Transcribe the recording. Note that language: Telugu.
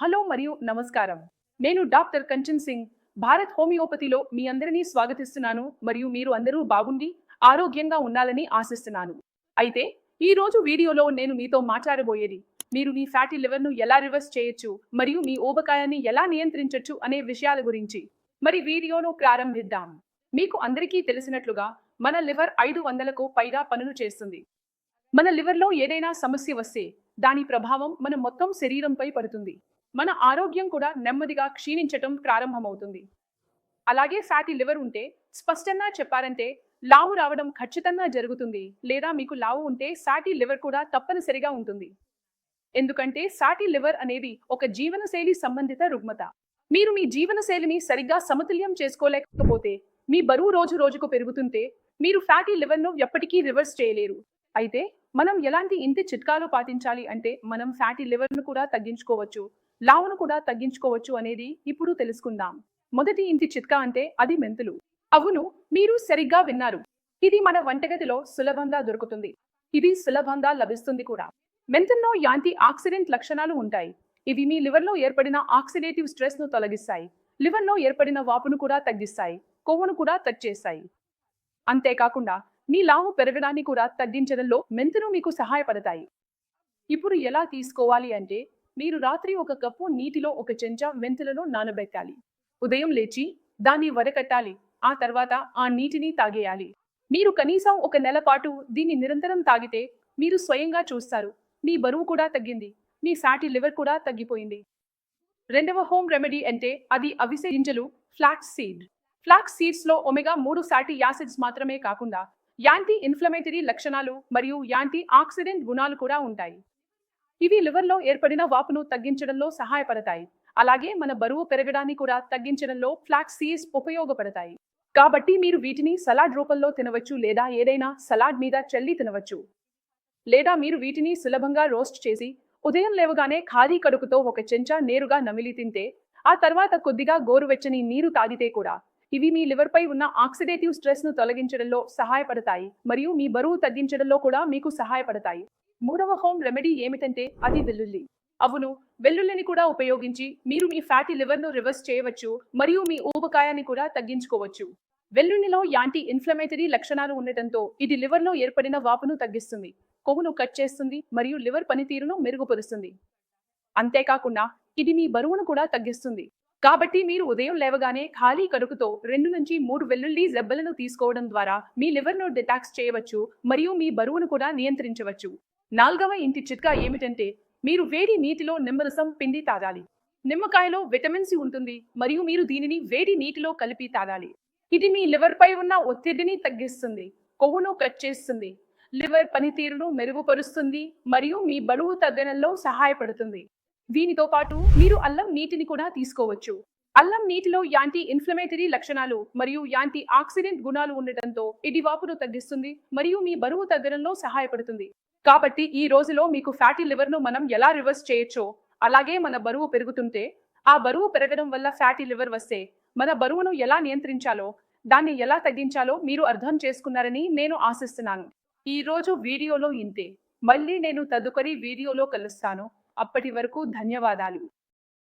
హలో మరియు నమస్కారం. నేను డాక్టర్ కంచన్ సింగ్ భారత్ హోమియోపతిలో మీ అందరినీ స్వాగతిస్తున్నాను మరియు మీరు అందరూ బాగుండి ఆరోగ్యంగా ఉండాలని ఆశిస్తున్నాను. అయితే ఈ రోజు వీడియోలో నేను మీతో మాట్లాడబోయేది మీరు మీ ఫ్యాటీ లివర్ను ఎలా రివర్స్ చేయొచ్చు మరియు మీ ఊబకాయాన్ని ఎలా నియంత్రించవచ్చు అనే విషయాల గురించి. మరి వీడియోను ప్రారంభిద్దాం. మీకు అందరికీ తెలిసినట్లుగా మన లివర్ ఐదు వందలకు పైగా పనులు చేస్తుంది. మన లివర్లో ఏదైనా సమస్య వస్తే దాని ప్రభావం మన మొత్తం శరీరంపై పడుతుంది. మన ఆరోగ్యం కూడా నెమ్మదిగా క్షీణించటం ప్రారంభమవుతుంది. అలాగే ఫ్యాటీ లివర్ ఉంటే స్పష్టంగా చెప్పారంటే లావు రావడం ఖచ్చితంగా జరుగుతుంది. లేదా మీకు లావు ఉంటే ఫ్యాటీ లివర్ కూడా తప్పనిసరిగా ఉంటుంది. ఎందుకంటే ఫ్యాటీ లివర్ అనేది ఒక జీవనశైలి సంబంధిత రుగ్మత. మీరు మీ జీవనశైలిని సరిగ్గా సమతుల్యం చేసుకోలేకపోతే మీ బరువు రోజు రోజుకు పెరుగుతుంటే మీరు ఫ్యాటీ లివర్ను ఎప్పటికీ రివర్స్ చేయలేరు. అయితే మనం ఎలాంటి ఇంటి చిట్కాలు పాటించాలి అంటే మనం ఫ్యాటీ లివర్ను కూడా తగ్గించుకోవచ్చు. లావును కూడా తగ్గించుకోవచ్చు అనేది ఇప్పుడు తెలుసుకుందాం. మొదటి ఇంటి చిట్కా అంటే అది మెంతులు. అవును మీరు సరిగ్గా విన్నారు. ఇది మన వంటగదిలో సులభంగా దొరుకుతుంది. ఇది సులభంగా లభిస్తుంది కూడా. మెంతుల్లో యాంటీ ఆక్సిడెంట్ లక్షణాలు ఉంటాయి. ఇవి మీ లివర్లో ఏర్పడిన ఆక్సిడేటివ్ స్ట్రెస్ను తొలగిస్తాయి. లివర్లో ఏర్పడిన వాపును కూడా తగ్గిస్తాయి. కొవ్వును కూడా తగ్చేస్తాయి అంతేకాకుండా మీ లావు పెరగడాన్ని కూడా తగ్గించడంలో మెంతులు మీకు సహాయపడతాయి. ఇప్పుడు ఎలా తీసుకోవాలి అంటే మీరు రాత్రి ఒక కప్పు నీటిలో ఒక చెంచా మెంతులను నానబెట్టాలి. ఉదయం లేచి దాన్ని వడకట్టాలి. ఆ తర్వాత ఆ నీటిని తాగేయాలి. మీరు కనీసం ఒక నెల పాటు దీన్ని నిరంతరం తాగితే మీరు స్వయంగా చూస్తారు. మీ బరువు కూడా తగ్గింది. మీ సాటి లివర్ కూడా తగ్గిపోయింది. రెండవ హోమ్ రెమెడీ అంటే అది అవిసె గింజలు ఫ్లాక్స్ సీడ్. ఫ్లాక్స్ సీడ్స్లో ఒమెగా మూడు ఫ్యాటీ యాసిడ్స్ మాత్రమే కాకుండా యాంటీ ఇన్ఫ్లమేటరీ లక్షణాలు మరియు యాంటీ ఆక్సిడెంట్ గుణాలు కూడా ఉంటాయి. ఇవి లివర్లో ఏర్పడిన వాపును తగ్గించడంలో సహాయపడతాయి. అలాగే మన బరువు పెరగడాన్ని కూడా తగ్గించడంలో ఫ్లాక్స్ సీడ్స్ ఉపయోగపడతాయి. కాబట్టి మీరు వీటిని సలాడ్ రూపంలో తినవచ్చు లేదా ఏదైనా సలాడ్ మీద చల్లి తినవచ్చు. లేదా మీరు వీటిని సులభంగా రోస్ట్ చేసి ఉదయం లేవగానే ఖాళీ కడుపుతో ఒక చెంచా నేరుగా నమిలి తింటే ఆ తర్వాత కొద్దిగా గోరువెచ్చని నీరు తాగితే కూడా ఇవి మీ లివర్ పై ఉన్న ఆక్సిడేటివ్ స్ట్రెస్ను తొలగించడంలో సహాయపడతాయి. మరియు మీ బరువు తగ్గించడంలో కూడా మీకు సహాయపడతాయి. మూడవ హోమ్ రెమెడీ ఏమిటంటే అది వెల్లుల్లి. అవును వెల్లుల్లిని కూడా ఉపయోగించి మీరు మీ ఫ్యాటీ లివర్ను రివర్స్ చేయవచ్చు మరియు మీ ఊబకాయాన్ని కూడా తగ్గించుకోవచ్చు. వెల్లుల్లిలో యాంటీ ఇన్ఫ్లమేటరీ లక్షణాలు ఉండటంతో ఇది లివర్లో ఏర్పడిన వాపును తగ్గిస్తుంది కొవ్వును కట్ చేస్తుంది మరియు లివర్ పనితీరును మెరుగుపరుస్తుంది. అంతేకాకుండా ఇది మీ బరువును కూడా తగ్గిస్తుంది. కాబట్టి మీరు ఉదయం లేవగానే ఖాళీ కడుపుతో రెండు నుంచి మూడు వెల్లుల్లి జబ్బలను తీసుకోవడం ద్వారా మీ లివర్ను డిటాక్స్ చేయవచ్చు మరియు మీ బరువును కూడా నియంత్రించవచ్చు. నాలుగవ ఇంటి చిట్కా ఏమిటంటే మీరు వేడి నీటిలో నిమ్మరసం పిండి తాగాలి. నిమ్మకాయలో విటమిన్ సి ఉంటుంది మరియు మీరు దీనిని వేడి నీటిలో కలిపి తాగాలి. ఇది మీ లివర్ పై ఉన్న ఒత్తిడిని తగ్గిస్తుంది కొవ్వును కట్ చేస్తుంది లివర్ పనితీరును మెరుగుపరుస్తుంది మరియు మీ బరువు తగ్గడంలో సహాయపడుతుంది. దీనితో పాటు మీరు అల్లం నీటిని కూడా తీసుకోవచ్చు. అల్లం నీటిలో యాంటీ ఇన్ఫ్లమేటరీ లక్షణాలు మరియు యాంటీ ఆక్సిడెంట్ గుణాలు ఉండటంతో ఇది వాపును తగ్గిస్తుంది మరియు మీ బరువు తగ్గడంలో సహాయపడుతుంది. కాబట్టి ఈ రోజులో మీకు ఫ్యాటీ లివర్ను మనం ఎలా రివర్స్ చేయొచ్చో అలాగే మన బరువు పెరుగుతుంటే ఆ బరువు పెరగడం వల్ల ఫ్యాటీ లివర్ వస్తే మన బరువును ఎలా నియంత్రించాలో దాన్ని ఎలా తగ్గించాలో మీరు అర్థం చేసుకున్నారని నేను ఆశిస్తున్నాను. ఈరోజు వీడియోలో ఇంతే. మళ్ళీ నేను తదుపరి వీడియోలో కలుస్తాను. అప్పటి వరకు ధన్యవాదాలు.